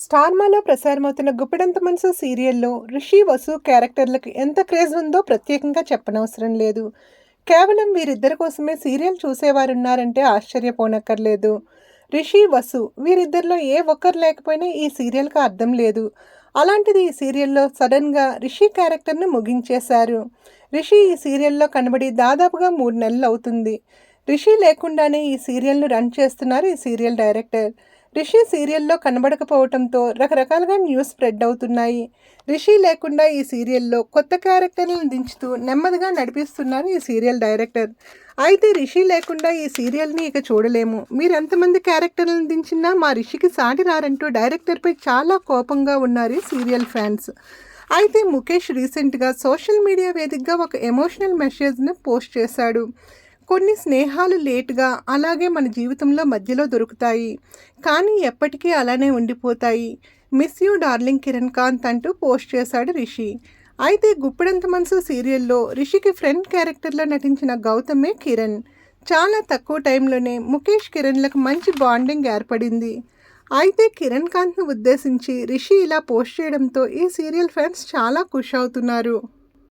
స్టార్మాలో ప్రసారమవుతున్న గుప్పిడంత మనసు సీరియల్లో రిషి వసు క్యారెక్టర్లకు ఎంత క్రేజ్ ఉందో ప్రత్యేకంగా చెప్పనవసరం లేదు. కేవలం వీరిద్దరి కోసమే సీరియల్ చూసేవారున్నారంటే ఆశ్చర్యపోనక్కర్లేదు. రిషి వసు వీరిద్దరిలో ఏ ఒక్కరు లేకపోయినా ఈ సీరియల్కి అర్థం లేదు. అలాంటిది ఈ సీరియల్లో సడన్గా రిషి క్యారెక్టర్ను ముగించేశారు. రిషి ఈ సీరియల్లో కనబడి దాదాపుగా మూడు నెలలు అవుతుంది. రిషి లేకుండానే ఈ సీరియల్ను రన్ చేస్తున్నారు ఈ సీరియల్ డైరెక్టర్. రిషి సీరియల్లో కనబడకపోవడంతో రకరకాలుగా న్యూస్ స్ప్రెడ్ అవుతున్నాయి. రిషి లేకుండా ఈ సీరియల్లో కొత్త క్యారెక్టర్లను దించుతూ నెమ్మదిగా నడిపిస్తున్నారు ఈ సీరియల్ డైరెక్టర్. అయితే రిషి లేకుండా ఈ సీరియల్ని ఇక చూడలేము. మీరు ఎంతమంది క్యారెక్టర్లను దించినా మా రిషికి సాటి రారంటూ డైరెక్టర్పై చాలా కోపంగా ఉన్నారు ఈ సీరియల్ ఫ్యాన్స్. అయితే ముఖేష్ రీసెంట్గా సోషల్ మీడియా వేదికగా ఒక ఎమోషనల్ మెసేజ్ను పోస్ట్ చేశాడు. కొన్ని స్నేహాలు లేటుగా అలాగే మన జీవితంలో మధ్యలో దొరుకుతాయి. కానీ ఎప్పటికీ అలానే ఉండిపోతాయి. Miss you darling Kiran Kanth అంటూ పోస్ట్ చేశాడు రిషి. అయితే గుప్పెడంత మనసు సీరియల్లో రిషికి ఫ్రెండ్ క్యారెక్టర్లో నటించిన గౌతమే కిరణ్. చాలా తక్కువ టైంలోనే ముఖేష్ కిరణ్లకు మంచి బాండింగ్ ఏర్పడింది. అయితే కిరణ్ కాంత్ను ఉద్దేశించి రిషి ఇలా పోస్ట్ చేయడంతో ఈ సీరియల్ ఫ్యాన్స్ చాలా ఖుష్ అవుతున్నారు.